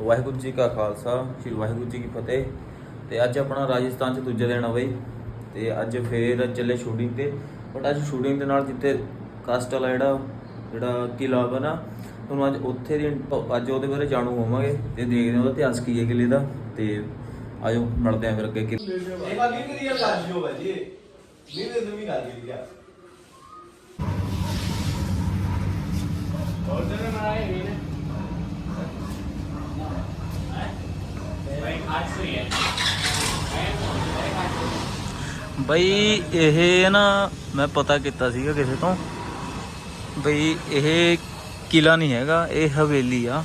ਵਾਹਿਗੁਰੂ ਜੀ ਕਾ ਖਾਲਸਾ ਸ੍ਰੀ ਵਾਹਿਗੁਰੂ ਜੀ ਕੀ ਫਤਿਹ। ਤੇ ਅੱਜ ਆਪਣਾ ਰਾਜਸਥਾਨ ਚ ਦੂਜਾ ਦਿਨ ਆ ਬਈ ਤੇ ਅੱਜ ਫੇਰ ਚੱਲੇ ਸ਼ੂਟਿੰਗ ਤੇ। ਬਟ ਅੱਜ ਸ਼ੂਟਿੰਗ ਦੇ ਨਾਲ ਜਿੱਥੇ ਕਾਸਟਲ ਵਾਲਾ ਜਿਹੜਾ ਜਿਹੜਾ ਕਿਲਾ ਬਣਾ ਤੁਹਾਨੂੰ ਅੱਜ ਉੱਥੇ ਦੇ ਅੱਜ ਉਹਦੇ ਬਾਰੇ ਜਾਣੂ ਹੋਵਾਂਗੇ ਤੇ ਦੇਖਦੇ ਹਾਂ ਉਹਦਾ ਇਤਿਹਾਸ ਕੀ ਹੈ ਕਿਲੇ ਦਾ। ਤੇ ਆਜੋ ਮਿਲਦੇ ਆਂ ਫਿਰ ਅੱਗੇ ਕਿ ਇਹ ਵਾਲੀ ਮੇਰੀ ਲੱਜ ਬਈ ਇਹ ਨਾ ਮੈਂ ਪਤਾ ਕੀਤਾ ਸੀਗਾ ਕਿਸੇ ਤੋਂ। ਬਈ ਇਹ ਕਿਲਾ ਨਹੀਂ ਹੈਗਾ, ਇਹ ਹਵੇਲੀ ਆ।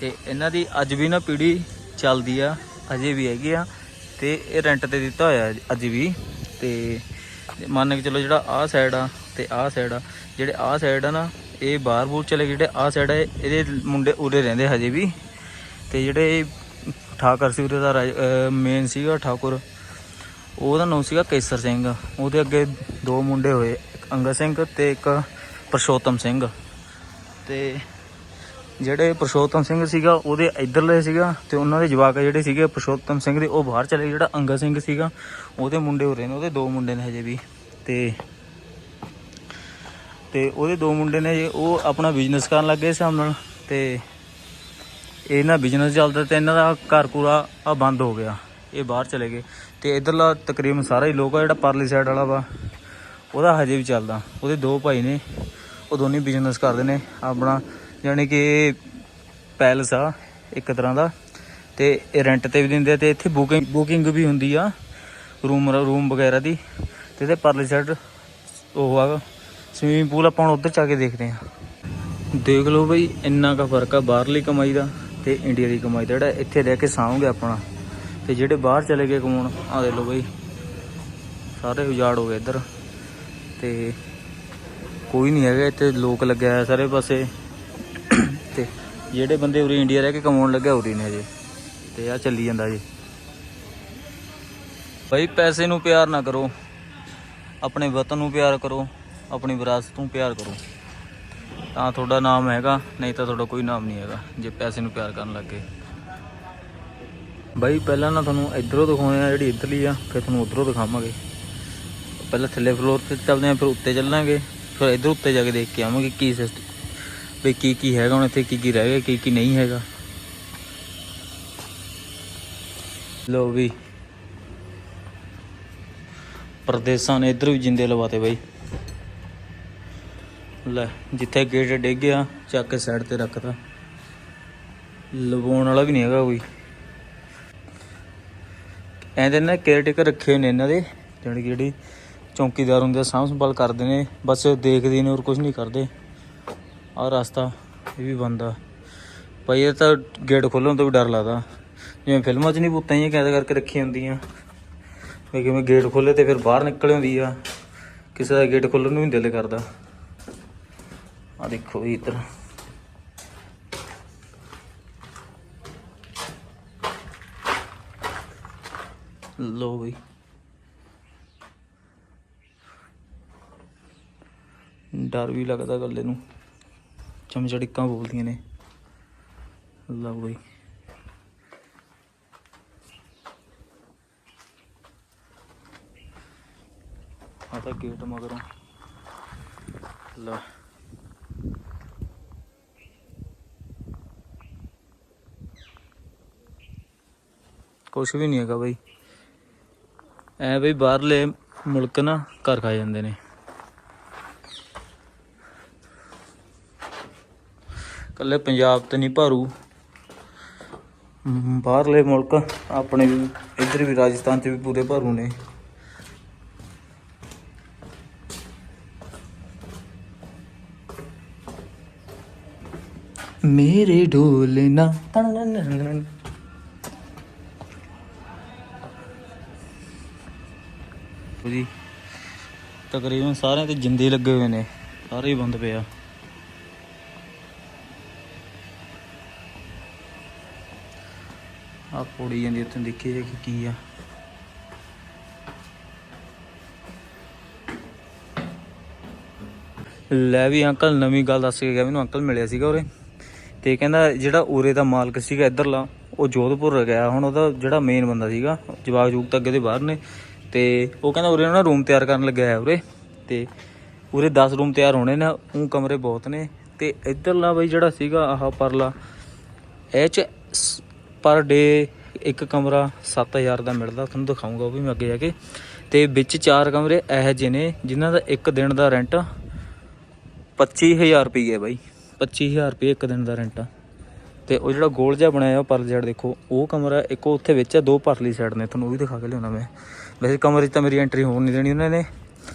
ਤੇ ਇਹਨਾਂ ਦੀ ਅੱਜ ਵੀ ਨਾ ਪੀੜੀ ਚੱਲਦੀ ਆ, ਅਜੇ ਵੀ ਹੈਗੀ ਆ। ਤੇ ਇਹ ਰੈਂਟ ਤੇ ਦਿੱਤਾ ਹੋਇਆ ਅੱਜ ਵੀ। ਤੇ ਮੰਨ ਕੇ ਚਲੋ ਜਿਹੜਾ ਆਹ ਸਾਈਡ ਆ ਤੇ ਆਹ ਸਾਈਡ ਆ। ਜਿਹੜੇ ਆਹ ਸਾਈਡ ਆ ਨਾ, ਇਹ ਬਾਹਰ ਬੂਰ ਚਲੇ ਗਏ। ਜਿਹੜੇ ਆਹ ਸਾਈਡ ਆ, ਇਹਦੇ ਮੁੰਡੇ ਉਰੇ ਰਹਿੰਦੇ ਹਜੇ ਵੀ। ਤੇ ਜਿਹੜੇ ਠਾਕਰ ਸੀ ਉਰੇ ਦਾ ਮੇਨ ਸੀਗਾ ਠਾਕੁਰ। ਉਹਦਾ ਨਾਮ ਸੀਗਾ ਕੇਸਰ ਸਿੰਘ। ਉਹਦੇ ਅੱਗੇ ਦੋ ਮੁੰਡੇ ਹੋਏ, ਇੱਕ ਅੰਗਦ ਸਿੰਘ ਤੇ ਇੱਕ ਪਰਸ਼ੋਤਮ ਸਿੰਘ। ਤੇ ਜਿਹੜੇ ਪਰਸ਼ੋਤਮ ਸਿੰਘ ਸੀਗਾ, ਉਹਦੇ ਇਧਰਲੇ ਸੀਗਾ ਤੇ ਉਹਨਾਂ ਦੇ ਜਵਾਕ ਜਿਹੜੇ ਸੀਗੇ, ਪਰਸ਼ੋਤਮ ਸਿੰਘ ਦੇ, ਉਹ ਬਾਹਰ ਚਲੇ ਗਏ। ਜਿਹੜਾ ਅੰਗਦ ਸਿੰਘ ਸੀਗਾ, ਉਹਦੇ ਮੁੰਡੇ ਹੋ ਰਹੇ ਨੇ, ਉਹਦੇ ਦੋ ਮੁੰਡੇ ਨੇ ਹਜੇ ਵੀ। ਤੇ ਤੇ ਉਹਦੇ ਦੋ ਮੁੰਡੇ ਨੇ ਜੇ ਉਹ ਆਪਣਾ ਬਿਜ਼ਨਸ ਕਰਨ ਲੱਗੇ ਹਿਸਾਬ ਨਾਲ। ਤੇ ਇਹਨਾਂ ਬਿਜ਼ਨਸ ਚੱਲਦਾ ਤੇ ਇਹਨਾਂ ਦਾ ਘਰ ਪੂਰਾ ਆ ਬੰਦ ਹੋ ਗਿਆ। ਇਹ ਬਾਹਰ ਚਲੇ ਗਏ। ਤੇ ਇਧਰਲਾ ਤਕਰੀਬਨ ਸਾਰਾ ਹੀ ਲੋਕ ਆ, ਜਿਹੜਾ ਪਰਲੀ ਸਾਈਡ ਵਾਲਾ ਵਾ, ਉਹਦਾ ਹਜੇ ਵੀ ਚੱਲਦਾ। ਉਹਦੇ ਦੋ ਭਾਈ ਨੇ, ਉਹ ਦੋਨੇ ਬਿਜ਼ਨਸ ਕਰਦੇ ਨੇ। ਆਪਣਾ ਯਾਨੀ ਕਿ ਪੈਲਸ ਆ, ਇੱਕ ਤਰ੍ਹਾਂ ਦਾ। ਤੇ ਇਹ ਰੈਂਟ ਤੇ ਵੀ ਦਿੰਦੇ ਆ ਤੇ ਇੱਥੇ ਬੁਕਿੰਗ ਬੁਕਿੰਗ ਵੀ ਹੁੰਦੀ ਆ ਰੂਮ ਰੂਮ ਵਗੈਰਾ ਦੀ। ਤੇ ਇਹਦੇ ਪਰਲੀ ਸਾਈਡ ਉਹ ਆ ਸਵੀਮਿੰਗ ਪੂਲ ਆਪਾਂ ਹੁਣ ਉੱਧਰ ਜਾ ਕੇ ਦੇਖਦੇ ਆ। ਦੇਖ ਲਓ ਬਈ, ਇੰਨਾ ਕਾ ਫ਼ਰਕ ਆ ਬਾਹਰਲੀ ਕਮਾਈ ਦਾ। ਤੇ ਇੰਡੀਆ ਦੀ ਕਮਾਈ ਦਾ ਜਿਹੜਾ ਇੱਥੇ ਰਹਿ ਕੇ ਸਾਂਭਗੇ ਆਪਣਾ। ਤੇ ਜਿਹੜੇ ਬਾਹਰ ਚਲੇ ਗਏ ਕਮਾਉਣ ਆ ਦੇ ਲਓ ਬਈ, ਸਾਰੇ ਉਜਾੜ ਹੋ ਗਏ ਇੱਧਰ। ਤੇ ਕੋਈ ਨਹੀਂ ਹੈਗਾ ਇੱਥੇ, ਲੋਕ ਲੱਗਿਆ ਹੋਇਆ ਸਾਰੇ ਪਾਸੇ। ਤੇ ਜਿਹੜੇ ਬੰਦੇ ਉਰੇ ਇੰਡੀਆ ਰਹਿ ਕੇ ਕਮਾਉਣ ਲੱਗਿਆ ਉਰੇ ਨੇ ਹਜੇ। ਤੇ ਆ ਚੱਲੀ ਜਾਂਦਾ ਜੀ ਬਈ, ਪੈਸੇ ਨੂੰ ਪਿਆਰ ਨਾ ਕਰੋ। ਆਪਣੇ ਵਤਨ ਨੂੰ ਪਿਆਰ ਕਰੋ। ਆਪਣੀ ਵਿਰਾਸਤ ਨੂੰ ਪਿਆਰ ਕਰੋ। ਤਾਂ ਤੁਹਾਡਾ ਨਾਮ ਹੈਗਾ, ਨਹੀਂ ਤਾਂ ਤੁਹਾਡਾ ਕੋਈ ਨਾਮ ਨਹੀਂ ਹੈਗਾ, ਜੇ ਪੈਸੇ ਨੂੰ ਪਿਆਰ ਕਰਨ ਲੱਗੇ ਬਾਈ, ਪਹਿਲਾਂ ਨਾ ਤੁਹਾਨੂੰ ਇਧਰੋਂ ਦਿਖਾਉਣੇ ਆ ਜਿਹੜੀ ਇੱਧਰਲੀ ਆ, ਫਿਰ ਤੁਹਾਨੂੰ ਉਧਰੋਂ ਦਿਖਾਵਾਂਗੇ। ਪਹਿਲਾਂ ਥੱਲੇ ਫਲੋਰ ਤੇ ਚੱਲਦੇ ਆ, ਫਿਰ ਉੱਤੇ ਚੱਲਾਂਗੇ, ਫਿਰ ਇਧਰ ਉੱਤੇ ਜਾ ਕੇ ਦੇਖ ਕੇ ਆਵਾਂਗੇ ਕੀ ਸਿਸਟਮ ਵੀ ਕੀ ਕੀ ਹੈਗਾ ਹੁਣ ਇੱਥੇ, ਕੀ ਕੀ ਰਹਿ ਗਿਆ, ਕੀ ਕੀ ਨਹੀਂ ਹੈਗਾ। ਲੋ ਵੀ। ਪਰਦੇਸਾਂ ਨੇ ਇਧਰ ਵੀ ਜਿੰਦੇ ਲਵਾਤੇ ਬਾਈ। ਲੈ ਜਿੱਥੇ ਗੇਟ ਡਿੱਗ ਗਿਆ ਚੱਕ ਕੇ ਸਾਈਡ ਤੇ ਰੱਖਤਾ। ਲਵਾਉਣ ਵਾਲਾ ਵੀ ਨਹੀਂ ਹੈਗਾ ਕੋਈ। ਐਂਦੇ ਨਾ ਕੇਅਰਟੇਕਰ ਰੱਖੇ ਹੋਏ ਨੇ ਇਹਨਾਂ ਦੇ ਜਾਣੀ ਕਿ ਜਿਹੜੀ ਚੌਕੀਦਾਰ ਹੁੰਦੇ ਆ, ਸਾਂਭ ਸੰਭਾਲ ਕਰਦੇ ਨੇ ਬਸ ਦੇਖਦੇ ਨੇ ਔਰ ਕੁਝ ਨਹੀਂ ਕਰਦੇ। ਆ ਰਸਤਾ ਇਹ ਵੀ ਬੰਦ ਭਾਈ ਇਹ ਤਾਂ ਗੇਟ ਖੋਲਣ ਤੋਂ ਵੀ ਡਰ ਲੱਗਦਾ। ਜਿਵੇਂ ਫਿਲਮਾਂ 'ਚ ਨਹੀਂ ਪੁੱਤਾਂ ਹੀ ਕੈਦ ਕਰਕੇ ਰੱਖੀ ਹੁੰਦੀਆਂ। ਵੀ ਕਿਵੇਂ ਗੇਟ ਖੋਲੇ ਤੇ ਫਿਰ ਬਾਹਰ ਨਿਕਲ ਹੁੰਦੀ ਆ। ਕਿਸੇ ਦਾ ਗੇਟ ਖੋਲਣ ਨੂੰ ਵੀ ਦਿਲ ਕਰਦਾ। ਆ ਦੇਖੋ ਜੀ ਇੱਧਰ। ਲੋ ਬਈ। ਡਰ ਵੀ ਲੱਗਦਾ ਗੱਲੇ ਨੂੰ। ਚਮਚੜਿੱਕਾਂ ਬੋਲਦੀਆਂ ਨੇ। ਲਓ ਬਈ। ਆ ਤਾਂ ਗੇਟ ਮਗਰੋਂ। ਲੈ। ਕੁਛ ਵੀ ਨਹੀਂ ਹੈਗਾ ਬਈ। ਐ ਬਈ ਬਾਹਰਲੇ ਮੁਲਕ ਨਾ ਘਰ ਖਾ ਜਾਂਦੇ ਨੇ। ਕੱਲੇ ਪੰਜਾਬ ਤੇ ਨਹੀਂ ਭਾਰੂ। ਬਾਹਰਲੇ ਮੁਲਕ ਆਪਣੇ ਵੀ, ਇੱਧਰ ਵੀ ਰਾਜਸਥਾਨ ਚ ਵੀ ਪੂਰੇ ਭਾਰੂ ਨੇ। ਮੇਰੇ ਢੋਲ ਨਾ ਜੀ। ਤਕਰੀਬਨ ਸਾਰਿਆਂ ਤੇ ਜਿੰਦੇ ਲੱਗੇ ਹੋਏ ਨੇ। ਸਾਰੇ ਬੰਦ ਪਿਆ ਆ। ਪੋੜੀ ਜਾਂਦੀ ਉੱਥੇ ਦੇਖੀ ਜਾ ਕੀ ਆ। ਲੈ ਵੀ ਅੰਕਲ, ਨਵੀਂ ਗੱਲ ਦੱਸ ਕੇ ਗਿਆ, ਮੈਨੂੰ ਅੰਕਲ ਮਿਲਿਆ ਸੀਗਾ ਉਰੇ। ਤੇ ਕਹਿੰਦਾ ਜਿਹੜਾ ਉਰੇ ਦਾ ਮਾਲਕ ਸੀਗਾ ਇੱਧਰਲਾ, ਉਹ ਜੋਧਪੁਰ ਗਿਆ। ਹੁਣ ਉਹਦਾ ਜਿਹੜਾ ਮੇਨ ਬੰਦਾ ਸੀਗਾ ਜਵਾਕ ਜੂਕ ਤਾਂ ਅੱਗੇ ਦੇ ਬਾਹਰ ਨੇ। ਤੇ ਉਹ ਕਹਿੰਦਾ ਉਰੇ ਨਾ ਰੂਮ ਤਿਆਰ ਕਰਨ ਲੱਗਿਆ ਹੈ ਉਰੇ, ਤੇ ਉਰੇ 10 ਰੂਮ ਤਿਆਰ ਹੋਣੇ ਨੇ ਉਹ ਕਮਰੇ ਬਹੁਤ ਨੇ, ਤੇ ਇੱਧਰਲਾ ਬਈ ਜਿਹੜਾ ਸੀਗਾ ਆਹ ਪਰਲਾ, ਇਹ ਚ ਪਰ ਡੇ ਇੱਕ ਕਮਰਾ 7000 ਦਾ ਮਿਲਦਾ, ਤੁਹਾਨੂੰ ਦਿਖਾਉਂਗਾ ਉਹ ਵੀ ਮੈਂ ਅੱਗੇ ਜਾ ਕੇ, ਤੇ ਵਿੱਚ ਚਾਰ ਕਮਰੇ ਇਹੋ ਜਿਹੇ ਨੇ, ਜਿਨ੍ਹਾਂ ਦਾ ਇੱਕ ਦਿਨ ਦਾ ਰੈਂਟ 25000 ਰੁਪਏ ਬਾਈ 25000 ਰੁਪਏ ਇੱਕ ਦਿਨ ਦਾ ਰੈਂਟ। ਆ ਤੇ ਉਹ ਜਿਹੜਾ ਗੋਲ ਜਿਹਾ ਬਣਾਇਆ ਉਹ ਪਰ ਸਾਈਡ ਦੇਖੋ, ਉਹ ਕਮਰਾ ਇੱਕ ਉੱਥੇ ਵਿੱਚ ਆ ਦੋ ਪਰਲੀ ਸਾਈਡ ਨੇ, ਤੁਹਾਨੂੰ ਉਹ ਵੀ ਦਿਖਾ ਕੇ ਲਿਆਉਣਾ ਮੈਂ। ਵੈਸੇ ਕਮਰੇ 'ਚ ਤਾਂ ਮੇਰੀ ਐਂਟਰੀ ਹੋਣ ਨਹੀਂ ਦੇਣੀ ਉਹਨਾਂ ਨੇ।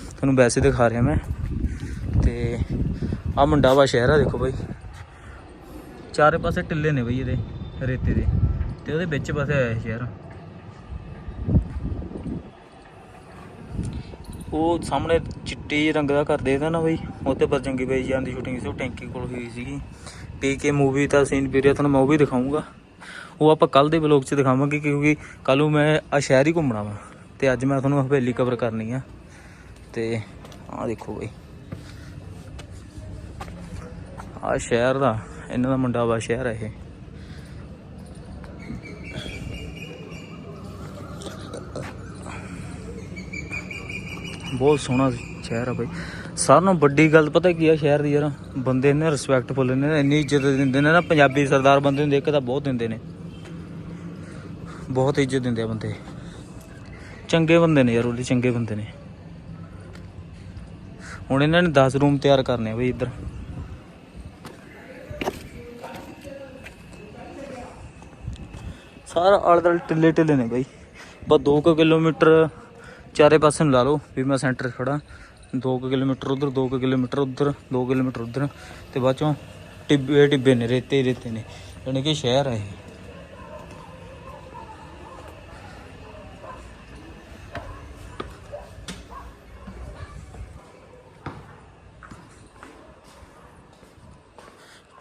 ਤੁਹਾਨੂੰ ਵੈਸੇ ਦਿਖਾ ਰਿਹਾ ਮੈਂ। ਤੇ ਆ ਮੁੰਡਾਵਾ ਸ਼ਹਿਰ ਆ, ਦੇਖੋ ਬਾਈ। ਚਾਰੇ ਪਾਸੇ ਟਿੱਲੇ ਨੇ ਬਈ ਇਹਦੇ, ਰੇਤੇ ਦੇ। ਤੇ ਉਹਦੇ ਵਿੱਚ ਪਾਸੇ ਹੋਇਆ ਸ਼ਹਿਰ। ਉਹ ਸਾਹਮਣੇ ਚਿੱਟੇ ਰੰਗ ਦਾ ਘਰ ਦੇਖਦਾ ਨਾ ਬਈ। ਉੱਤੇ ਪਰ ਜੰਗੀ ਬਈ ਜਾਨ ਦੀ ਸ਼ੂਟਿੰਗ ਸੀ, ਉਹ ਟੈਂਕੀ ਕੋਲ ਹੋਈ ਸੀਗੀ। ਪੀਕੇ ਮੂਵੀ ਦਾ ਸੀਨ ਵੀਰੇ, ਤੁਹਾਨੂੰ ਮੈਂ ਉਹ ਵੀ ਦਿਖਾਉਂਗਾ ਉਹ ਆਪਾਂ ਕੱਲ ਦੇ ਵਲੌਗ 'ਚ ਦਿਖਾਵਾਂਗੇ ਕਿਉਂਕਿ ਕੱਲ ਨੂੰ ਮੈਂ ਆ ਸ਼ਹਿਰ ਹੀ ਘੁੰਮਣਾ ਵਾ। ਤੇ ਅੱਜ ਮੈਂ ਤੁਹਾਨੂੰ ਹਵੇਲੀ ਕਵਰ ਕਰਨੀ ਆ। ਤੇ ਆਹ ਦੇਖੋ ਬਈ। ਆਹ ਸ਼ਹਿਰ ਦਾ, ਇਹਨਾਂ ਦਾ ਮੁੰਡਾ ਵਾ ਸ਼ਹਿਰ ਇਹ। ਬਹੁਤ ਸੋਹਣਾ ਸ਼ਹਿਰ ਆ ਬਈ। ਸਾਰਿਆਂ ਨੂੰ ਵੱਡੀ ਗੱਲ ਪਤਾ ਕੀ ਆ ਸ਼ਹਿਰ ਦੀ ਯਾਰ? ਬੰਦੇ ਨੇ ਰਿਸਪੈਕਟਫੁਲ ਨੇ, ਇੰਨੀ ਇੱਜ਼ਤ ਦਿੰਦੇ ਨੇ ਨਾ, ਪੰਜਾਬੀ ਸਰਦਾਰ ਬੰਦੇ ਨੂੰ ਦੇਖ ਕੇ ਤਾਂ ਬਹੁਤ ਦਿੰਦੇ ਨੇ। ਬਹੁਤ ਇੱਜ਼ਤ ਦਿੰਦੇ ਆ ਬੰਦੇ। ਚੰਗੇ ਬੰਦੇ ਨੇ ਯਾਰ, ਉਹਦੇ ਚੰਗੇ ਬੰਦੇ ਨੇ। ਹੁਣ ਇਹਨਾਂ ਨੇ 10 ਰੂਮ ਤਿਆਰ ਕਰਨੇ ਬਈ ਇੱਧਰ। ਸਾਰਾ ਆਲੇ ਦੁਆਲੇ ਟਿੱਲੇ ਟਿੱਲੇ ਨੇ ਬਾਈ। ਬਸ 2 ਕਿਲੋਮੀਟਰ ਚਾਰੇ ਪਾਸੇ ਨੂੰ ਲਾ ਲਓ, ਵੀ ਮੈਂ ਸੈਂਟਰ 'ਚ ਖੜਾ 2 ਕਿਲੋਮੀਟਰ ਉਧਰ 2 ਕਿਲੋਮੀਟਰ ਉਧਰ 2 ਕਿਲੋਮੀਟਰ ਉਧਰ। ਤੇ ਬਾਅਦ ਚੋਂ ਟਿੱਬੇ ਟਿੱਬੇ ਨੇ, ਰੇਤੇ ਰੇਤੇ ਨੇ। ਯਾਨੀ ਕਿ ਸ਼ਹਿਰ ਹੈ ਇਹ।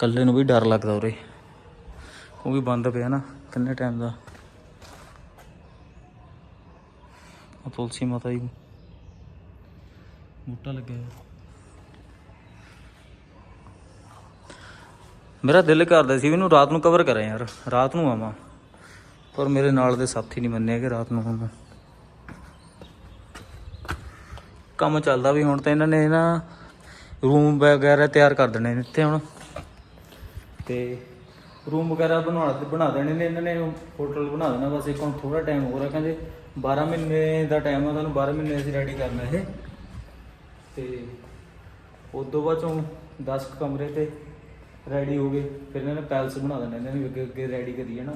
ਕੱਲੇ ਨੂੰ ਵੀ ਡਰ ਲੱਗਦਾ ਉਰੇ। ਕਿਉਂਕਿ ਬੰਦ ਪਿਆ ਨਾ ਕਿੰਨੇ ਟਾਈਮ ਦਾ। ਆ ਤੁਲਸੀ ਮਾਤਾ ਜੀ ਬੂਟਾ ਲੱਗਿਆ ਮੇਰਾ ਦਿਲ ਕਰਦਾ ਸੀ ਵੀ ਇਹਨੂੰ ਰਾਤ ਨੂੰ ਕਵਰ ਕਰਾਂ ਯਾਰ, ਰਾਤ ਨੂੰ ਆਵਾਂ। ਪਰ ਮੇਰੇ ਨਾਲ ਦੇ ਸਾਥੀ ਨਹੀਂ ਮੰਨੇ ਕਿ ਰਾਤ ਨੂੰ ਆਵਾਂ ਕੰਮ ਚੱਲਦਾ ਵੀ ਹੁਣ ਤਾਂ ਇਹਨਾਂ ਨੇ ਨਾ ਰੂਮ ਵਗੈਰਾ ਤਿਆਰ ਕਰ ਦੇਣੇ ਨੇ ਇੱਥੇ ਹੁਣ। ਤੇ ਰੂਮ ਵਗੈਰਾ ਬਣਾ ਬਣਾ ਦੇਣੇ ਨੇ, ਇਹਨਾਂ ਨੇ ਹੋਟਲ ਬਣਾ ਦੇਣਾ, ਬਸ ਇੱਕ ਹੁਣ ਥੋੜਾ ਟਾਈਮ ਹੋਰ ਆ ਕਹਿੰਦੇ 12 ਮਹੀਨੇ ਦਾ ਟਾਈਮ ਆ ਤੁਹਾਨੂੰ 12 ਮਹੀਨੇ ਅਸੀਂ ਰੈਡੀ ਕਰਨਾ ਇਹ। ਤੇ ਉਦੋਂ ਬਾਅਦ ਚੋਂ 10 ਕੁ ਕਮਰੇ ਤੇ ਰੈਡੀ ਹੋ ਗਏ, ਫਿਰ ਇਹਨਾਂ ਨੇ ਪੈਲਸ ਬਣਾ ਦੇਣਾ, ਇਹਨਾਂ ਨੇ ਅੱਗੇ ਅੱਗੇ ਰੈਡੀ ਕਰੀ ਜਾਣਾ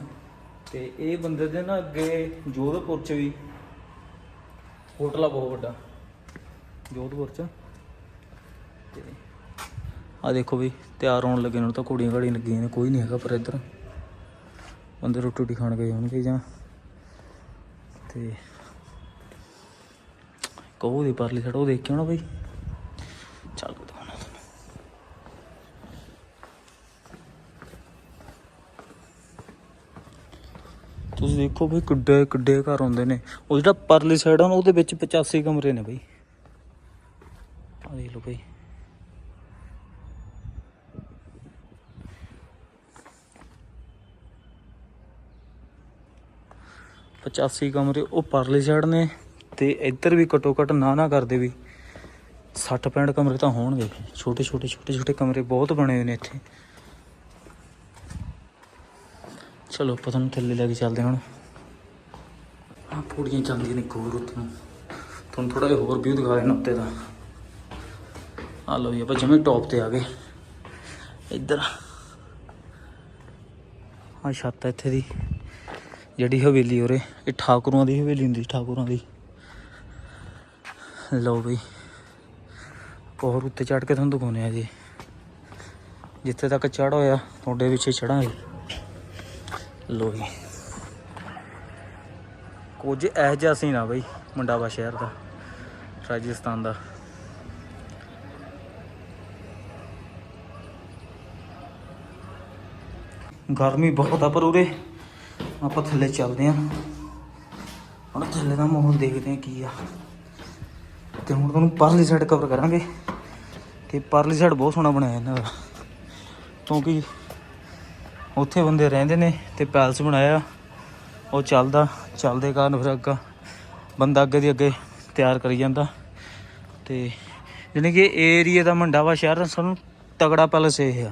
ਤੇ ਇਹ ਬੰਦੇ ਦੇ ਨਾ ਅੱਗੇ ਜੋਧਪੁਰ ਚ ਵੀ ਹੋਟਲ ਆ ਬਹੁਤ ਵੱਡਾ, ਜੋਧਪੁਰ ਚ। ਤੇ ਆ ਦੇਖੋ ਵੀ ਤਿਆਰ ਹੋਣ ਲੱਗੇ ਨੇ ਤਾਂ ਘੋੜੀਆਂ ਘਾੜੀਆਂ ਲੱਗੀਆਂ ਨੇ, ਕੋਈ ਨਹੀਂ ਹੈਗਾ ਪਰ ਇੱਧਰ। ਬੰਦੇ ਰੋਟੀ ਰੋਟੀ ਖਾਣ ਗਏ ਹੋਣਗੇ ਜਾਂ। ਤੇ ਕਹੋ ਦੀ ਪਰਲੀ ਛੜੋ ਦੇਖ ਕੇ ਆਉਣਾ ਬਈ। ਚੱਲ ਦਿਖਾਉਣਾ ਤੁਹਾਨੂੰ ਤੁਸੀਂ ਦੇਖੋ ਬਈ ਕਿੱਡੇ ਕਿੱਡੇ ਘਰ ਹੁੰਦੇ ਨੇ। ਉਹ ਜਿਹੜਾ ਪਰਲੀ ਸਾਈਡ ਆ ਨਾ, ਉਹਦੇ ਵਿੱਚ 85 ਕਮਰੇ ਨੇ ਬਈ। 85 ਕਮਰੇ, ਉਹ ਪਰਲੇ ਸਾਈਡ ਨੇ ਤੇ ਇੱਧਰ ਵੀ ਘਟੋ ਘਟ ਨਾ ਨਾ ਕਰਦੇ ਵੀ 60 65 ਕਮਰੇ ਤਾਂ ਹੋਣਗੇ। ਛੋਟੇ ਛੋਟੇ ਛੋਟੇ ਛੋਟੇ ਕਮਰੇ ਬਹੁਤ ਬਣੇ ਹੋਏ ਨੇ ਇੱਥੇ। ਚਲੋ, ਆਪਾਂ ਤੁਹਾਨੂੰ ਥੱਲੇ ਲੈ ਕੇ ਚੱਲਦੇ ਹਾਂ ਹੁਣ। ਆ ਪੌੜੀਆਂ ਚੱਲਦੀਆਂ ਨੇ ਹੋਰ ਉੱਤੋਂ। ਤੁਹਾਨੂੰ ਥੋੜਾ ਜਿਹਾ ਹੋਰ ਵੀਊ ਦਿਖਾ ਦੇਣਾ ਉੱਤੇ ਦਾ ਆ ਲਓ ਜੀ, ਆਪਾਂ ਜਿਵੇਂ ਟੌਪ ਤੇ ਆ ਗਏ। ਇੱਧਰ। ਆ ਛੱਤ ਹੈ ਇੱਥੇ ਦੀ। ਜਿਹੜੀ ਹਵੇਲੀ ਉਰੇ, ਇਹ ਠਾਕੁਰਾਂ ਦੀ ਹਵੇਲੀ ਹੁੰਦੀ, ਠਾਕੁਰਾਂ ਦੀ। ਲਓ ਬਈ, ਹੋਰ ਉੱਤੇ ਚੜ ਕੇ ਤੁਹਾਨੂੰ ਦਿਖਾਉਂਦੇ ਆ ਜੀ। ਜਿੱਥੇ ਤੱਕ ਚੜ ਹੋਇਆ, ਤੁਹਾਡੇ ਪਿੱਛੇ ਚੜਾਂਗੇ ਲੋ ਜੀ। ਕੁਝ ਇਹ ਜਿਹਾ ਸੀ ਨਾ ਬਈ ਮੰਡਾਵਾ ਸ਼ਹਿਰ ਦਾ, ਰਾਜਸਥਾਨ ਦਾ। ਗਰਮੀ ਬਹੁਤ ਆ ਪਰ ਉਰੇ। ਆਪਾਂ ਥੱਲੇ ਚੱਲਦੇ ਆਂ ਹੁਣ ਥੱਲੇ ਦਾ ਮਾਹੌਲ ਦੇਖਦੇ ਆਂ ਕੀ ਆ। ਤੇ ਹੁਣ ਤੁਹਾਨੂੰ ਪਰਲੀ ਸਾਈਡ ਕਵਰ ਕਰਾਂਗੇ। ਕਿ ਪਰਲੀ ਸਾਈਡ ਬਹੁਤ ਸੋਹਣਾ ਬਣਾਇਆ ਇਹਨਾਂ ਦਾ। ਕਿਉਂਕਿ ਉੱਥੇ ਬੰਦੇ ਰਹਿੰਦੇ ਨੇ ਤੇ ਪੈਲਸ ਬਣਾਇਆ। ਉਹ ਚੱਲਦਾ, ਚੱਲਦੇ ਕਾਰਨ ਫਿਰ ਅੱਗਾ ਬੰਦਾ ਅੱਗੇ ਦੀ ਅੱਗੇ ਤਿਆਰ ਕਰੀ ਜਾਂਦਾ। ਤੇ ਜਾਣੀ ਕਿ ਏਰੀਆ ਦਾ ਮੰਡਾਵਾ ਸ਼ਹਿਰ ਸਾਨੂੰ ਤਗੜਾ ਪੈਲਸ ਇਹ ਆ।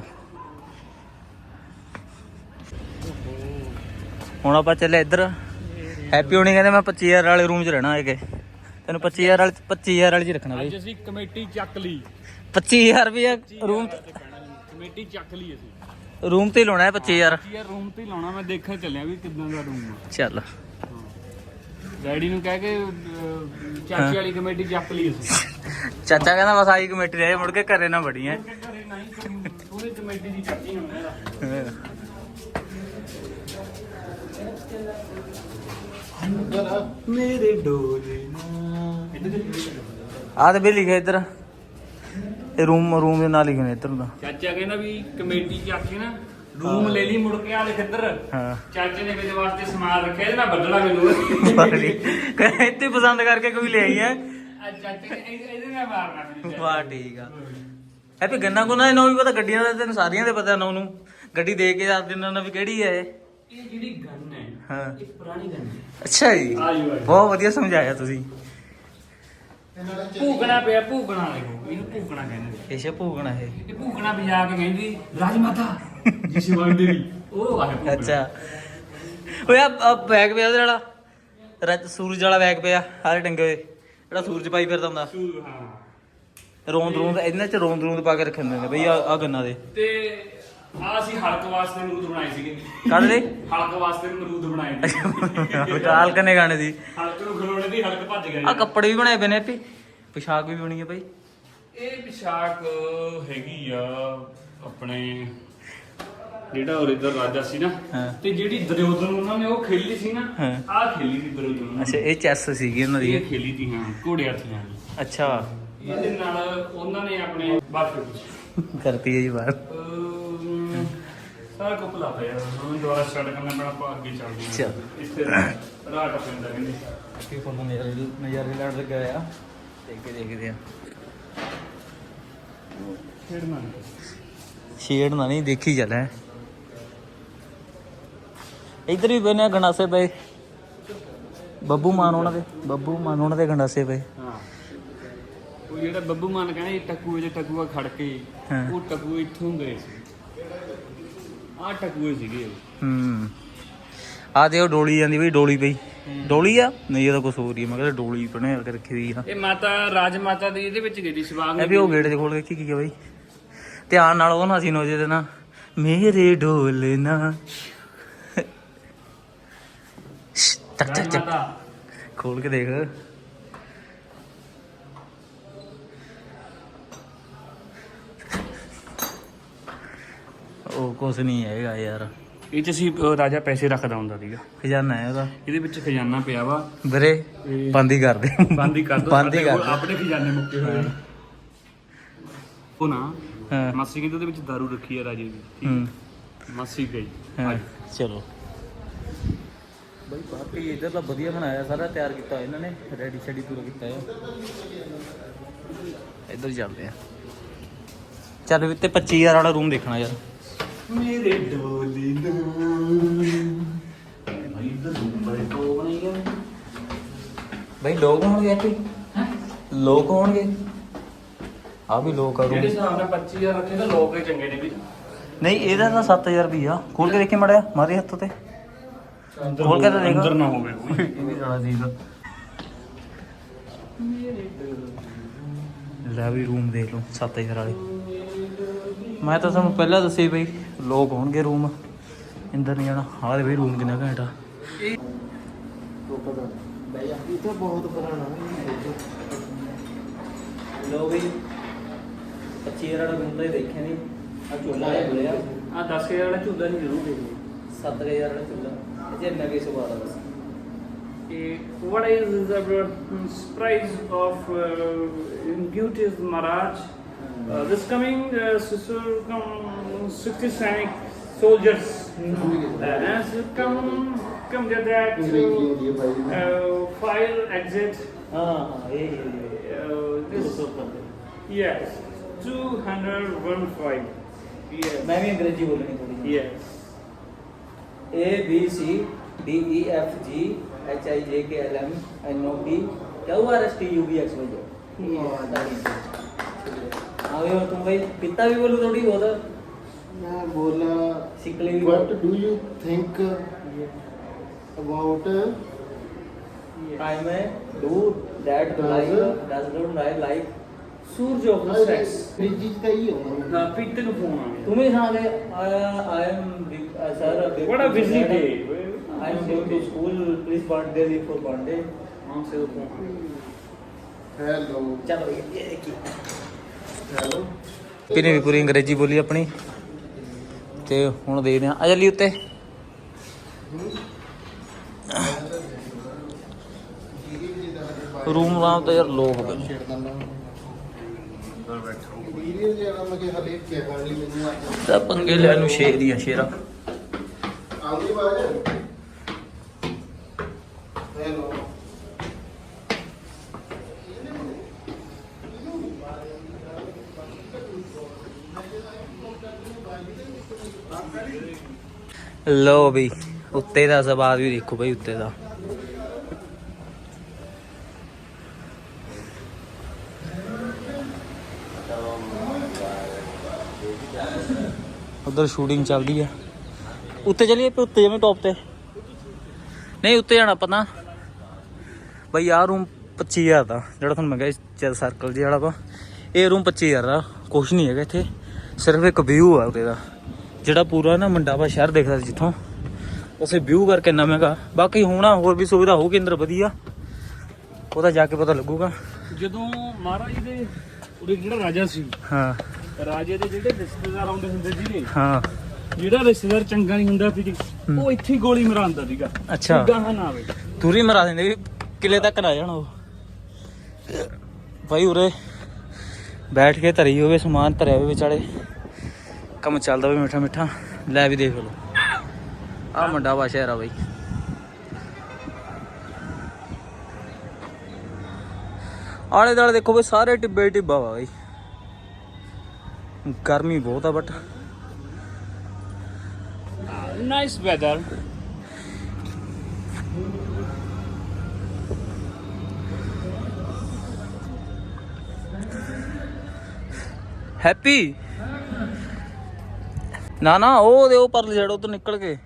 ਹੁਣ ਆਪਾਂ ਚੱਲੇ ਇੱਧਰ। ਹੈਪੀ ਹੋਣੀ ਕਹਿੰਦੇ ਮੈਂ 25000 ਵਾਲੇ ਰੂਮ 'ਚ ਰਹਿਣਾ ਹੈਗੇ ਤੈਨੂੰ 25000 ਵਾਲੇ 25000 ਵਾਲੇ 'ਚ ਰੱਖਣਾ ਬਈ। ਅੱਜ ਅਸੀਂ ਕਮੇਟੀ ਚੱਕ ਲਈ। 25000 ਰੁਪਏ ਰੂਮ ਕਮੇਟੀ ਚੱਕ ਲਈ ਅਸੀਂ। ਰੂਮ ਤੇ ਲਾਉਣਾ ਹੈ 25000 ਯਾਰ ਰੂਮ ਤੇ ਲਾਉਣਾ ਮੈਂ ਦੇਖਣ ਚੱਲਿਆ ਵੀ ਕਿਦਾਂ ਦਾ ਰੂਮ ਆ। ਚੱਲ। ਡੈਡੀ ਨੂੰ ਕਹਿ ਕੇ ਚਾਚੀ ਵਾਲੀ ਕਮੇਟੀ ਚੱਕ ਲਈ ਅਸੀਂ। ਚਾਚਾ ਕਹਿੰਦਾ ਬਸ ਆਈ ਕਮੇਟੀ ਰਹੇ ਮੁੜ ਕੇ ਘਰੇ ਨਾ ਬੜੀਆਂ ਘਰੇ ਨਹੀਂ ਕਮੇਟੀ ਦੀ ਚੱਕੀ ਹੋਣਾ ਮੇਰੇ ਡੋਲੇ ਆਹ ਤੇ ਵੀ ਲਿਖਿਆ ਇੱਧਰ। ਇਹ ਰੂਮ ਰੂਮ ਦੇ ਨਾਲ ਲਿਖੇ ਇੱਧਰ ਦਾ ਚਾਚਾ ਕਹਿੰਦਾ ਵੀ ਕਮੇਟੀ ਚੱਕ ਕੇ ਨਾ ਰੂਮ ਲੈ ਲਈ ਮੁੜ ਕੇ ਆ ਦੇਖ ਇੱਧਰ। ਹਾਂ। ਚਾਚੇ ਨੇ ਮੇਰੇ ਵਾਸਤੇ ਸਮਾਨ ਰੱਖਿਆ ਇਹਦੇ ਨਾਲ ਬੱਦਲਾ ਮੈਨੂੰ। ਬਾੜੀ ਇੱਥੇ ਪਸੰਦ ਕਰਕੇ ਕੋਈ ਲੈ ਆਈ ਹੈ। ਅੱਜ ਚਾਚੇ ਨੇ ਇਹਦੇ ਇਹਦੇ ਨਾਲ ਮਾਰਨਾ ਮੈਨੂੰ ਵਾਹ ਠੀਕ ਆ। ਹੈਪੀ ਗੰਨਾ ਗੁੰਨਾ ਇਹਨਾਂ ਨੂੰ ਵੀ ਪਤਾ ਗੱਡੀਆਂ ਦਾ ਤੈਨੂੰ ਸਾਰੀਆਂ ਦੇ ਪਤਾ ਨਾ ਉਹਨੂੰ। ਗੱਡੀ ਦੇ ਕੇ ਦੱਸ ਦਿੰਦਾ ਨਾ ਵੀ ਕਿਹੜੀ ਹੈ ਇਹ। ਇਹ ਜਿਹੜੀ ਗਨ ਹੈ ਹਾਂ। ਪੁਰਾਣੀ ਅੱਛਾ ਜੀ। ਆਜੋ ਆਜੋ। ਬਹੁਤ ਵਧੀਆ ਸਮਝਾਇਆ ਤੁਸੀਂ। ਭੂਗਣਾ ਪਿਆ ਭੂਗਣਾ ਇਹਨੂੰ ਭੂਗਣਾ ਕਹਿੰਦੇ ਨੇ। ਭੂਗਣਾ ਹੈ ਇਹ। ਭੂਗਣਾ ਵਜਾ ਕੇ ਕਹਿੰਦੀ ਰਾਜ ਮਾਤਾ ਜੀ ਸ਼ਿਵਾਨ ਦੇਵੀ ਉਹ ਆ ਭੂਗਣਾ। ਅੱਛਾ। ਓਏ ਆ ਬੈਗ ਪਿਆ ਉਹਦੇ ਵਾਲਾ। ਰਜ ਸੂਰਜ ਵਾਲਾ ਬੈਗ ਪਿਆ ਸਾਰੇ ਟੰਗੇ ਹੋਏ। ਜਿਹੜਾ ਸੂਰਜ ਪਾਈ ਫਿਰਦਾ ਹੁੰਦਾ। ਹਾਂ। ਰੋਂਦ ਰੋਂਦ ਇਹਨਾਂ ਚ ਰੋਂਦ ਰੋਂਦ ਪਾ ਕੇ ਰੱਖੇ ਹੁੰਦੇ ਨੇ। ਬਈ ਆ ਗੰਨਾ ਦੇ। ਤੇ ਆ ਅਸੀਂ ਹਲਕ ਵਾਸਤੇ ਅਮਰੂਦ ਬਣਾਏ ਸੀਗੇ। ਕੱਢ ਦੇ ਹਲਕ ਵਾਸਤੇ ਅਮਰੂਦ ਬਣਾਏ ਸੀ ਕਾਲ ਕਨੇ ਗਾਣੇ ਦੀ? ਹਲਕ ਨੂੰ ਖਲੋਣੇ ਦੀ ਹਲਕ ਭੱਜ ਗਿਆ ਆ ਕੱਪੜੇ ਵੀ ਬਣਾਏ ਪਏ ਨੇ ਪੀ। ਪੋਸ਼ਾਕ ਵੀ ਬਣੀ ਹੈ ਬਈ। ਇਹ ਵਿਸ਼ਾਖ ਹੈਗੀ ਆ ਆਪਣੇ ਜਿਹੜਾ ਉਹ ਇਧਰ ਰਾਜਾ ਸੀ ਨਾ। ਤੇ ਜਿਹੜੀ ਦੁਰਯੋਧਨ ਉਹਨਾਂ ਨੇ ਉਹ ਖੇਲੀ ਸੀ ਨਾ। ਆਹ ਖੇਲੀ ਸੀ ਦੁਰਯੋਧਨ ਅੱਛਾ ਇਹ ਚੈਸ ਸੀਗੀ ਉਹਨਾਂ ਦੀ। ਇਹ ਖੇਲੀ ਸੀ ਹਾਂ ਘੋੜੇ ਹਾਥੀਆਂ ਦੀ ਅੱਛਾ। ਇਹਦੇ ਨਾਲ ਉਹਨਾਂ ਨੇ ਆਪਣੇ ਬਾਤ ਕਰਤੀ ਹੈ ਜੀ ਬਾਤ ਸਾਰਾ ਕੁੱਪ ਲਾ ਪਿਆ ਹੁਣ ਦੁਬਾਰਾ ਸਟਾਰਟ ਕਰਨਾ ਪੈਣਾ ਆਪਾਂ ਅੱਗੇ ਚੱਲਦੇ ਹਾਂ। ਚੱਲ। ਇੱਥੇ ਰਾਟ ਪੈਂਦਾ ਕਹਿੰਦੇ। ਕੀ ਫੋਨ ਨਜ਼ਾਰੇ ਨਜ਼ਾਰੇ ਲੈਣ ਲੱਗਾ ਆ। ਦੇਖ ਕੇ ਦੇਖਦੇ ਆ। ਖੇਡਣਾ ਸ਼ੇਡ ਨਾ ਨਹੀਂ ਦੇਖੀ ਚੱਲ ਹੈ ਇਧਰ ਵੀ ਬਨੇ ਗੰਡਾਸੇ ਪਏ। ਬੱਬੂ ਮਾਨ ਉਹਨਾਂ ਦੇ ਬੱਬੂ ਮਾਨ ਉਹਨਾਂ ਦੇ ਗੰਡਾਸੇ ਪਏ। ਹਾਂ। ਉਹ ਜਿਹੜਾ ਬੱਬੂ ਮਾਨ ਕਹਿੰਦੇ ਟਕੂਏ ਜੇ ਟਕੂਆ ਖੜ ਕੇ ਹਾਂ। ਉਹ ਟਕੂਏ ਇੱਥੋਂ ਗਏ ਸੀ। ਆਹ ਟਕੂਏ ਸੀਗੇ ਉਹ। ਹੂੰ। ਆ ਉਹ ਡੋਲੀ ਜਾਂਦੀ ਬਈ ਡੋਲੀ ਪਈ ਡੋਲੀ ਆ? ਨਹੀਂ ਇਹ ਤਾਂ ਕੁਝ ਹੋਰ ਹੀ ਆ। ਮੈਂ ਕਹਿੰਦਾ ਡੋਲੀ ਬਣੇ ਕਰਕੇ ਰੱਖੀ ਹੋਈ ਆ। ਇਹ ਮਾਤਾ ਰਾਜ ਮਾਤਾ ਦੀ ਇਹਦੇ ਵਿੱਚ ਗਈ ਸੀ ਸਵਾਗ ਇਹ ਵੀ ਉਹ ਗੇਟ ਦੇ ਕੋਲ ਵੇਖੀ ਕੀ ਆ ਬਈ। ਧਿਆਨ ਨਾਲ ਉਹ ਨਾ ਸੀ ਨੋਜੇ ਦੇ ਨਾ। ਮੇਰੇ ਡੋਲਨਾ ਰਾਜ ਚੱਕ ਮਾਤਾ ਖੋਲ ਕੇ ਦੇਖ। ਉਹ ਕੁਛ ਨਹੀਂ ਹੈਗਾ ਯਾਰ। ਇਹ ਚ ਅਸੀਂ ਅਹ, ਰਾਜਾ ਪੈਸੇ ਰੱਖਦਾ ਹੁੰਦਾ ਸੀਗਾ। ਖਜ਼ਾਨਾ ਹੈ ਉਹਦਾ ਇਹਦੇ ਵਿੱਚ ਖਜ਼ਾਨਾ ਪਿਆ ਵਾ। ਵੀਰੇ ਬੰਦ ਹੀ ਕਰ ਦੇ। ਬੰਦ ਹੀ ਕਰ ਦੋ ਬੰਦ ਹੀ ਕਰ ਕੋਲ ਦੇ। ਆਪਣੇ ਖਜ਼ਾਨੇ ਮੁੱਕੇ ਹੋਏ ਨੇ। ਉਹ ਨਾ ਹਾਂ। ਮਾਸੀ ਕਹਿੰਦੇ ਉਹਦੇ ਵਿੱਚ ਦਾਰੂ ਰੱਖੀ ਹੈ ਰਾਜੇ ਦੀ ਠੀਕ ਹੂੰ। ਹੈ। ਮਾਸੀ ਗਈ। ਹਾਂ। ਚਲੋ। ਬਈ ਪਾਰਟੀ ਇਧਰ ਤਾਂ ਵਧੀਆ ਬਣਾਇਆ ਸਾਰਾ ਤਿਆਰ ਕੀਤਾ ਇਹਨਾਂ ਨੇ ਰੈਡੀ ਸ਼ੈਡੀ ਪੂਰਾ ਕੀਤਾ ਹੈ ਇੱਧਰ ਚੱਲਦੇ ਆ। ਚੱਲ ਵੀ ਤੇ 25000 ਵਾਲਾ ਰੂਮ ਦੇਖਣਾ ਯਾਰ। ਮੇਰੇ ਡੋਲੇ ਨਾ। ਭਾਈ ਇਧਰ ਬੜੇ ਤੋਂ ਬਣਾਈ ਗਏ ਬਈ ਲੋਕ ਹੋਣਗੇ ਇੱਥੇ? ਲੋਕ ਹੋਣਗੇ? ਆ ਵੀ ਲੋਕ ਆ ਜਿਹੜੇ room। ਹਿਸਾਬ ਨਾਲ 25000 ਰੱਖੇ ਤਾਂ ਲੋਕ ਹੀ ਚੰਗੇ ਨੇ ਵੀ। ਨਹੀਂ ਇਹਦਾ ਤਾਂ 7000 ਰੁਪਈਆ ਖੋਲ ਕੇ ਦੇਖੀ ਮੜਿਆ ਮਾਰੇ ਹੱਥ ਤੇ ਖੋਲ ਕੇ ਤਾਂ ਦੇਖ। ਅੰਦਰ ਨਾ ਹੋਵੇ ਕੋਈ। ਇਹ ਵੀ ਸਾਲਾ ਚੀਜ਼ ਦਾ ਲੈ ਵੀ ਰੂਮ ਦੇਖ ਲਓ 7000 ਵਾਲੇ। ਮੈਂ ਤਾਂ ਤੁਹਾਨੂੰ ਪਹਿਲਾਂ ਦੱਸਿਆ ਬਈ ਲੋਕ ਹੋਣਗੇ ਰੂਮ ਇੰਦਰ ਨਹੀਂ ਜਾਣਾ। ਆਹ ਦੇ ਬਈ ਰੂਮ ਕਿੰਨਾ ਘੰਟਾ ਇਹ ਤਾਂ ਬਹੁਤ ਪੁਰਾਣਾ ਲੋ ਬਈ 25000 ਵਾਲਾ ਤਾਂ ਇਹ ਦੇਖਿਆ ਨਹੀਂ ਆ ਚੋਲਾ ਹੈ ਬੁਲਿਆ ਆ 10000 ਵਾਲਾ ਝੂਲਾ ਨਹੀਂ ਜ਼ਰੂਰ ਦੇਖੋ 7000 ਵਾਲਾ ਚੋਲਾ ਇਹ ਜੇ ਨਗੇ ਸੁਭਾਅ ਦਾ ਬਸ what is the price of uh, Beauties Maharaj? Uh, this coming uh, come 60 Sanic soldiers. Uh, as come come get that to uh, file exit. Uh, this, yes, Yes. मैं S T U B X Z हाँ ये तुम भाई कितना भी बोलो थोड़ी बहुत ਮੈਂ ਬੋਲਾ सिकले भी what do you think about I may do that Does like it? does not I like Surge of the sex. ਰਿਜੀ ਦਾ ਹੀ ਹੋਣਾ ਹਾਂ ਪੀਤੇ ਨੂੰ ਫੋਨ ਆ ਗਿਆ तुम्हें साले I I am big- uh, sir a big- What a busy day. I am going to school please birthday leave for birthday ਹਾਂ ਸੇ phone hello चलो ये देखिए ਹੈਲੋ ਪਿਨੇ ਵੀ ਪੂਰੀ ਅੰਗਰੇਜ਼ੀ ਬੋਲੀ ਆਪਣੀ? ਤੇ ਹੁਣ ਦੇਖਦੇ ਆ ਆ ਉੱਤੇ। ਰੂਮ ਰਾਮ ਤਾਂ ਯਾਰ ਲੋਕ ਬਈ ਤਾਂ ਪੰਗੇ ਲੈਣ ਨੂੰ ਸ਼ੇਰ ਦੀਆਂ, ਸ਼ੇਰਾ। ਆਉਂਦੀ ਬਾਜ ਲੋ ਬਈ ਉੱਤੇ ਦਾ ਸਵਾਦ ਵੀ ਦੇਖੋ ਬਈ ਉੱਤੇ ਦਾ ਉਧਰ ਸ਼ੂਟਿੰਗ ਚੱਲਦੀ ਆ ਉੱਤੇ ਚਲੀਏ ਪੇ ਉੱਤੇ ਜਿਵੇਂ ਟੌਪ ਤੇ ਨਹੀਂ ਉੱਤੇ ਜਾਣਾ ਪਤਾ ਬਈ ਆਹ ਰੂਮ 25000 ਦਾ ਜਿਹੜਾ ਤੁਹਾਨੂੰ ਮੈਂ ਕਿਹਾ ਚੈਲ ਸਰਕਲ ਜਿਹੜਾ ਵਾ ਇਹ ਰੂਮ 25000 ਦਾ ਕੁਛ ਨਹੀਂ ਹੈਗਾ ਇੱਥੇ ਸਿਰਫ ਇੱਕ ਵਿਊ ਆ ਉਹਦੇ ਦਾ ਜਿਹੜਾ ਪੂਰਾ ਨਾ ਮੰਡਾਵਾ ਸ਼ਹਿਰ ਦਿਖਦਾ ਸੀ ਜਿੱਥੋਂ ਉਸੇ ਵਿਊ ਕਰਕੇ ਇੰਨਾ ਮਹਿੰਗਾ। ਬਾਕੀ ਹੋਣਾ ਹੋਰ ਵੀ ਸੁਵਿਧਾ ਹੋਊਗੀ ਅੰਦਰ ਵਧੀਆ। ਉਹਦਾ ਜਾ ਕੇ ਪਤਾ ਲੱਗੂਗਾ। ਜਦੋਂ ਮਹਾਰਾਜ ਦੇ ਉਹਦੇ ਜਿਹੜਾ ਰਾਜਾ ਸੀ ਹਾਂ। ਰਾਜੇ ਦੇ ਜਿਹੜੇ ਰਿਸ਼ਤੇਦਾਰ ਆਉਂਦੇ ਹੁੰਦੇ ਸੀਗੇ ਹਾਂ। ਜਿਹੜਾ ਰਿਸ਼ਤੇਦਾਰ ਚੰਗਾ ਨਹੀਂ ਹੁੰਦਾ ਸੀ। ਉਹ ਇੱਥੇ ਹੀ ਗੋਲੀ ਮਰਾਉਂਦਾ ਸੀਗਾ। ਅੱਛਾ। ਗਾਹਾਂ ਨਾ ਆਵੇ। ਦੂਰੀ ਮਰਾ ਦਿੰਦੇ ਕਿਲੇ ਤੱਕ ਨਾ ਜਾਣ ਉਹ। ਭਾਈ ਉਰੇ ਬੈਠ ਕੇ ਧਰੀ ਹੋਵੇ ਸਮਾਨ ਧਰਿਆ ਹੋਵੇ ਵਿਚਾਲੇ। ਕੰਮ ਚੱਲਦਾ ਹੋਵੇ ਮਿੱਠਾ ਮਿੱਠਾ। ਲੈ ਵੀ ਦੇਖ ਲਓ। ਆ ਮੁੰਡਾ ਵਾ ਸ਼ਹਿਰ ਆ ਬਾਈ। ਆਲੇ ਦਾਲੇ ਦੇਖੋ ਬਈ ਸਾਰੇ ਟਿੱਬੇ ਟਿੱਬਾ ਵਾ ਬਾਈ। ਗਰਮੀ ਬਹੁਤ ਆ ਬਟ। ਨਾਈਸ ਵੈਦਰ ਹੈਪੀ ਨਾ ਨਾ, ਉਹ ਦੇ, ਉਹ ਪਰਲੇ ਜੜ ਤੋਂ ਨਿਕਲ ਕੇ।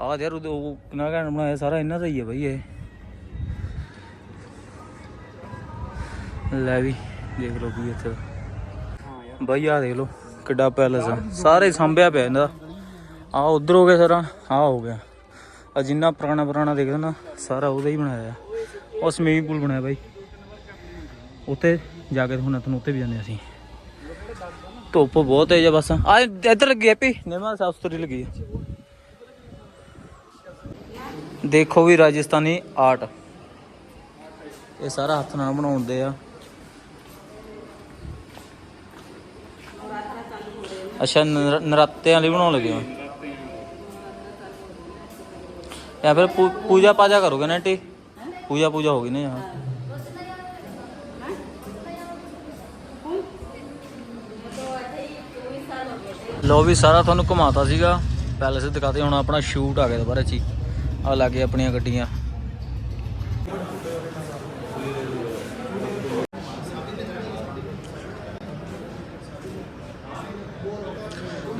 ਆ ਯਾਰ ਉਹ ਕਿੰਨਾ ਘੈਂਟ ਬਣਾਇਆ, ਸਾਰਾ ਇਹਨਾਂ ਦਾ ਹੀ ਹੈ ਬਈ ਇਹ। ਲੈ ਵੀ, ਦੇਖ ਲਓ ਵੀ ਇੱਥੇ। ਹਾਂ ਬਈ ਆ ਦੇਖ ਲਓ, ਕਿੱਡਾ ਪੈਲਸ ਆ। ਸਾਰੇ ਸੰਭਿਆ ਪਿਆ ਇਹਦਾ ਆ ਉਧਰ ਹੋ ਗਿਆ ਸਾਰਾ ਆ ਹੋ ਗਿਆ। ਆ ਜਿੰਨਾ ਪੁਰਾਣਾ ਪੁਰਾਣਾ ਦੇਖਦਾ ਨਾ, ਸਾਰਾ ਉਹਦਾ ਹੀ ਬਣਾਇਆ ਉਹ ਸਵੀਮਿੰਗ ਪੂਲ ਬਣਾਇਆ ਬਾਈ। ਉੱਥੇ ਜਾ ਕੇ ਹੁਣ ਤੁਹਾਨੂੰ ਉੱਥੇ ਵੀ ਜਾਂਦੇ ਅਸੀਂ। ਧੁੱਪ ਬਹੁਤ ਤੇਜ਼ ਆ ਬਸ। ਆ ਇੱਧਰ ਲੱਗੀ ਹੈਪੀ ਨਿਰਮਲ ਸਾਫ਼ ਸੁਥਰੀ ਲੱਗੀ ਹੈ ਦੇਖੋ ਵੀ ਰਾਜਸਥਾਨੀ ਆਰਟ। ਇਹ ਸਾਰਾ ਹੱਥ ਨਾਲ ਬਣਾਉਂਦੇ ਆ। ਅੱਛਾ ਨਰਾਤਿਆਂ ਲਈ ਬਣਾਉਣ ਲੱਗੇ ਹੋ ਜਾਂ ਫਿਰ ਪੂਜਾ ਪਾਜਾ ਕਰੋਗੇ ਨਾ ਆਂਟੀ? ਪੂਜਾ ਪੂਜਾ ਹੋਗੀ ਨਾ ਯਹਾਂ ਲੋ ਵੀ ਸਾਰਾ ਤੁਹਾਨੂੰ ਘੁਮਾਤਾ ਸੀਗਾ। ਪੈਲਸ ਦਿਖਾਤੇ, ਹੁਣ ਆਪਣਾ ਸ਼ੂਟ ਆ ਗਿਆ ਦੁਬਾਰਾ ਚ ਆ ਲੱਗੇ ਆਪਣੀਆਂ ਗੱਡੀਆਂ।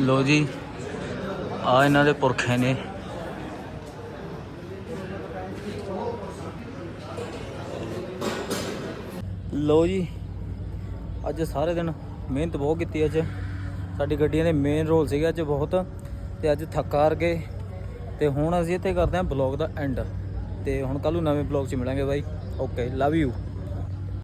ਲੋ ਜੀ, ਆ ਇਹਨਾਂ ਦੇ ਪੁਰਖੇ ਨੇ। ਲੋ ਜੀ, ਅੱਜ ਸਾਰੇ ਦਿਨ ਮਿਹਨਤ ਬਹੁਤ ਕੀਤੀ ਅੱਜ। ਸਾਡੀ ਗੱਡੀਆਂ ਦੇ ਮੇਨ ਰੋਲ ਸੀਗਾ ਅੱਜ ਬਹੁਤ, ਤੇ ਅੱਜ ਥੱਕ ਹਾਰ ਗਏ। ਤੇ ਹੁਣ ਅਸੀਂ ਇੱਥੇ ਕਰਦੇ ਹਾਂ ਬਲੌਗ ਦਾ ਐਂਡ ਤੇ ਹੁਣ ਕੱਲ ਨੂੰ ਨਵੇਂ ਬਲੌਗ 'ਚ ਮਿਲਾਂਗੇ ਬਾਈ। Okay love you